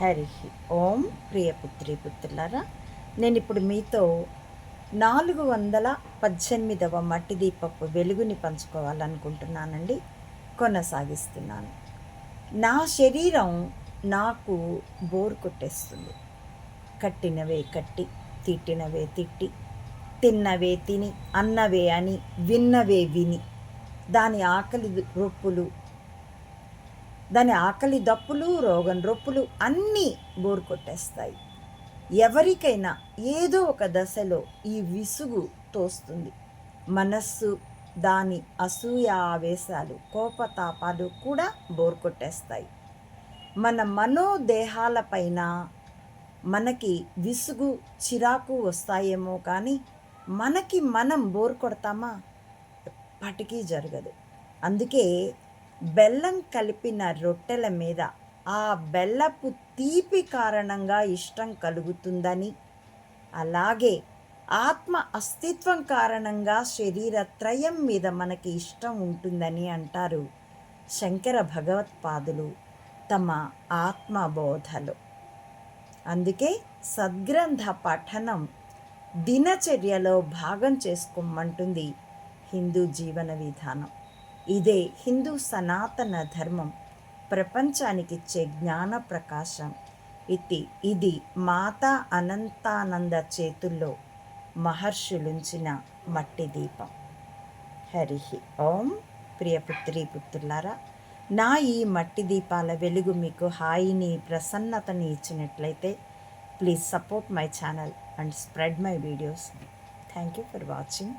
హరి ఓం ప్రియపుత్రి పుత్రులారా నేను ఇప్పుడు మీతో నాలుగు వందల పద్దెనిమిదవ మట్టి దీపపు వెలుగుని పంచుకోవాలనుకుంటున్నానండి. కొనసాగిస్తున్నాను. నా శరీరం నాకు బోర్ కొట్టేస్తుంది. కట్టినవే కట్టి తిట్టినవే తిట్టి తిన్నవే తిని అన్నవే అని విన్నవే విని దాని ఆకలి రొప్పులు దాని ఆకలి దప్పులు రోగం రొప్పులు అన్నీ బోరు కొట్టేస్తాయి ఎవరికైనా ఏదో ఒక దశలో ఈ విసుగు తోస్తుంది. మనస్సు దాని అసూయ ఆవేశాలు కోపతాపాలు కూడా బోరు కొట్టేస్తాయి మన మనోదేహాలపైన మనకి విసుగు చిరాకు వస్తాయేమో కానీ మనకి మనం బోర్ కొడతామా ఎప్పటికీ జరగదు. అందుకే బెల్లం కలిపిన రొట్టెల మీద ఆ బెల్లపు తీపి కారణంగా ఇష్టం కలుగుతుందని. అలాగే ఆత్మ అస్తిత్వం కారణంగా శరీర త్రయం మీద మనకి ఇష్టం ఉంటుందని అంటారు శంకర భగవత్పాదులు తమ ఆత్మబోధలో. అందుకే సద్గ్రంథ పఠనం దినచర్యలో భాగం చేసుకోమంటుంది హిందూ జీవన విధానం. ఇదే హిందూ సనాతన ధర్మం ప్రపంచానికిచ్చే జ్ఞాన ప్రకాశం. ఇది ఇది మాతా అనంతానంద చేతుల్లో మహర్షులుంచిన మట్టి దీపం. హరి ఓం. ప్రియపుత్రి పుత్రులారా నా ఈ మట్టి దీపాల వెలుగు మీకు హాయిని ప్రసన్నతని ఇచ్చినట్లయితే please support my channel and spread my videos. Thank you for watching.